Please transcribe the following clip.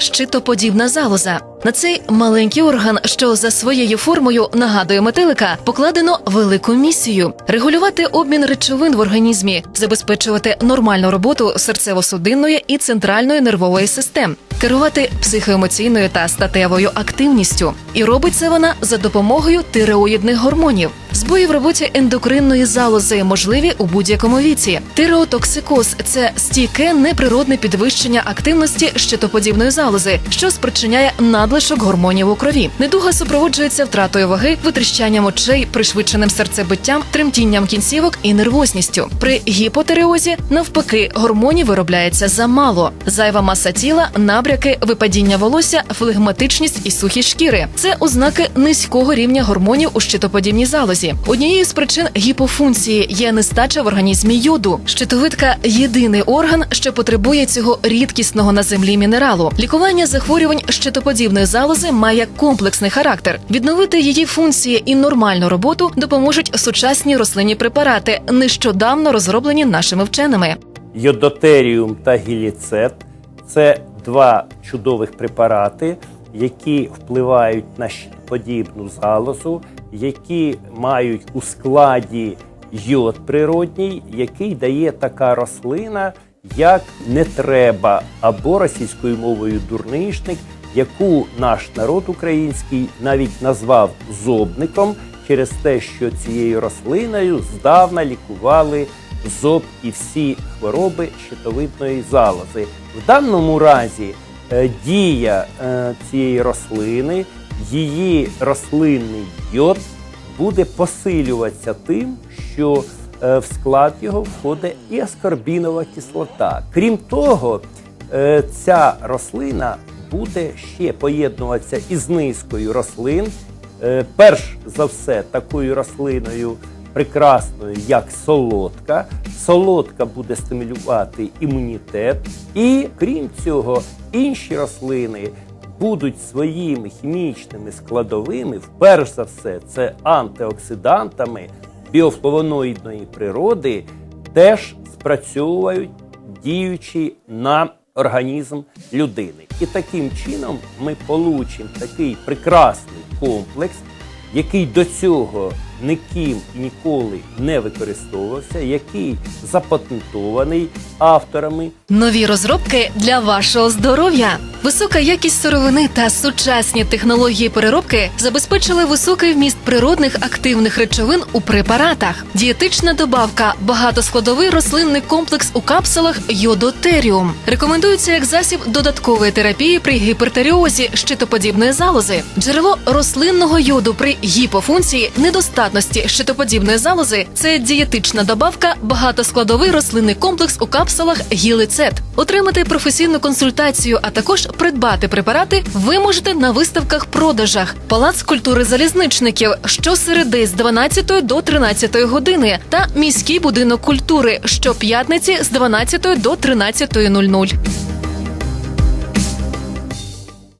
щитоподібна залоза. На цей маленький орган, що за своєю формою нагадує метелика, покладено велику місію регулювати обмін речовин в організмі, забезпечувати нормальну роботу серцево-судинної і центральної нервової систем, керувати психоемоційною та статевою активністю. І робить це вона за допомогою тиреоїдних гормонів. Збої в роботі ендокринної залози можливі у будь-якому віці. Тиреотоксикоз це стійке неприродне підвищення активності щитоподібної залози, що спричиняє надлишок гормонів у крові. Недуга супроводжується втратою ваги, витріщанням очей, пришвидшеним серцебиттям, тремтінням кінцівок і нервозністю. При гіпотереозі, навпаки, гормонів виробляється замало. Зайва маса тіла, набряки, випадіння волосся, флегматичність і сухі шкіри. Це ознаки низького рівня гормонів у щитоподібній залозі. Однією з причин гіпофункції є нестача в організмі йоду. Щитовидка єдиний орган, що потребує цього рідкісного на землі мінералу. Лікування захворювань щитоподібної залози має комплексний характер. Відновити її функції і нормальну роботу допоможуть сучасні рослинні препарати, нещодавно розроблені нашими вченими. Йодотеріум та гіліцет це два чудових препарати, які впливають на щитоподібну залозу, які мають у складі йод природній, який дає така рослина, як не треба, або російською мовою дурнишник, яку наш народ український навіть назвав зобником через те, що цією рослиною здавна лікували зоб і всі хвороби щитовидної залози. В даному разі е, дія е, цієї рослини, її рослинний йод буде посилюватися тим, що е, в склад його входить і аскорбінова кислота. Крім того, е, ця рослина буде ще поєднуватися із низкою рослин. Е, Перш за все, такою рослиною прекрасною, як солодка. Солодка буде стимулювати імунітет, і крім цього, інші рослини будуть своїми хімічними складовими, вперше за все, це антиоксидантами біофлавоноїдної природи, теж спрацьовують діючи на організм людини. І таким чином ми получимо такий прекрасний комплекс, який до цього ніким ніколи не використовувався, який запатентований авторами Нові розробки для вашого здоров'я. Висока якість сировини та сучасні технології переробки забезпечили високий вміст природних активних речовин у препаратах. Дієтична добавка, багатоскладовий рослинний комплекс у капсулах йодотеріум. Рекомендується як засіб додаткової терапії при гіпертеріозі щитоподібної залози. Джерело рослинного йоду при гіпофункції недостатності щитоподібної залози це дієтична добавка, багатоскладовий рослинний комплекс у капсулах гілицет. Отримати професійну консультацію, а також придбати препарати ви можете на виставках продажах Палац культури залізничників щосереди з 12 до 13 години та міський будинок культури щоп'ятниці з 12 до 13.00.